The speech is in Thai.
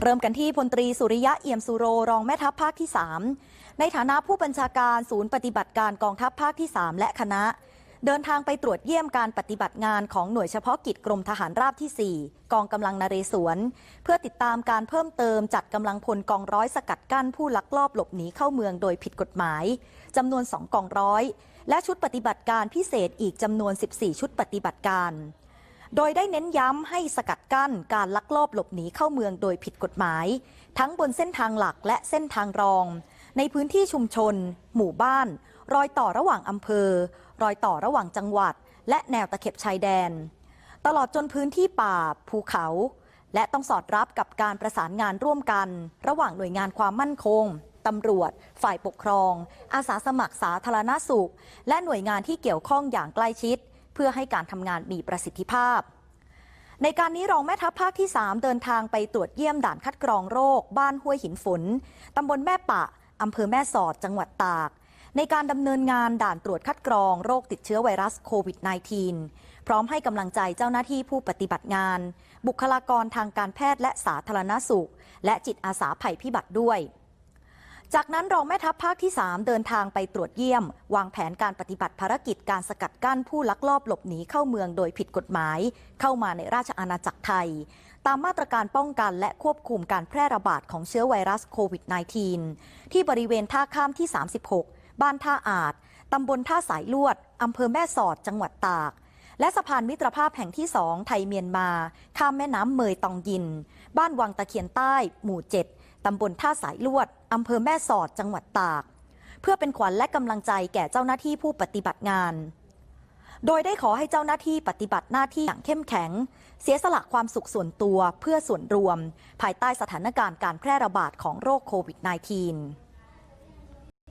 เริ่มกันที่พลตรีสุริยะเอี่ยมสุโรรองแม่ทัพภาคที่ 3 ในฐานะผู้บัญชาการศูนย์ปฏิบัติการกองทัพภาคที่ 3 และคณะ เดินทางไปตรวจเยี่ยมการปฏิบัติงานของหน่วยเฉพาะกิจกรมทหารราบที่ 4 กองกำลังนเรศวร เพื่อติดตามการเพิ่มเติมจัดกำลังพลกองร้อยสกัดกั้นผู้ลักลอบหลบหนีเข้าเมืองโดยผิดกฎหมายจำนวน 2 กองร้อย และชุดปฏิบัติการพิเศษอีกจำนวน 14 ชุดปฏิบัติการ โดยได้เน้นย้ำให้สกัดกั้นการลักลอบหลบหนีเข้าเมืองโดยผิดกฎหมาย ทั้งบนเส้นทางหลักและเส้นทางรอง ในพื้นที่ชุมชน หมู่บ้าน รอยต่อระหว่างอำเภอ รอยต่อระหว่างจังหวัด และแนวตะเข็บชายแดน ตลอดจนพื้นที่ป่า ภูเขา และต้องสอดรับกับการประสานงานร่วมกัน ระหว่างหน่วยงานความมั่นคงตำรวจ ฝ่ายปกครอง อาสาสมัครสาธารณสุข และหน่วยงานที่เกี่ยวข้องอย่างใกล้ชิด เพื่อให้การทำงานมีประสิทธิภาพ ในการนี้รองแม่ทัพภาคที่ 3 เดินทางไปตรวจเยี่ยมด่านคัดกรองโรค บ้านห้วยหินฝนตำบลแม่ปะอำเภอแม่สอดจังหวัดตาก ในการดำเนินงานด่านตรวจคัดกรองโรคติดเชื้อไวรัสโควิด -19 พร้อมให้กำลังใจเจ้าหน้าที่ผู้ปฏิบัติงาน บุคลากรทางการแพทย์และสาธารณสุข และจิตอาสาภัยพิบัติด้วย จากนั้นรองแม่ทัพภาคที่ 3 เดินทางไปตรวจเยี่ยม วางแผนการปฏิบัติภารกิจการสกัดกั้นผู้ลักลอบหลบหนีเข้าเมืองโดยผิดกฎหมาย เข้ามาในราชอาณาจักรไทย ตามมาตรการป้องกันและควบคุมการแพร่ระบาดของเชื้อไวรัสโควิด -19 ที่บริเวณท่าข้ามที่ 36 บ้านท่าอาจตำบลท่าสายลวดอำเภอแม่สอดจังหวัดตากและสะพานมิตรภาพแห่งที่2ไทยเมียนมา ข้ามแม่น้ำเมยตองยิน บ้านวังตะเคียนใต้ หมู่7 ตำบลท่าสายลวดอำเภอแม่สอดจังหวัดตาก เพื่อเป็นขวัญและกำลังใจแก่เจ้าหน้าที่ผู้ปฏิบัติงาน โดยได้ขอให้เจ้าหน้าที่ปฏิบัติหน้าที่อย่างเข้มแข็ง เสียสละความสุขส่วนตัวเพื่อส่วนรวม ภายใต้สถานการณ์การแพร่ระบาดของโรคโควิด -19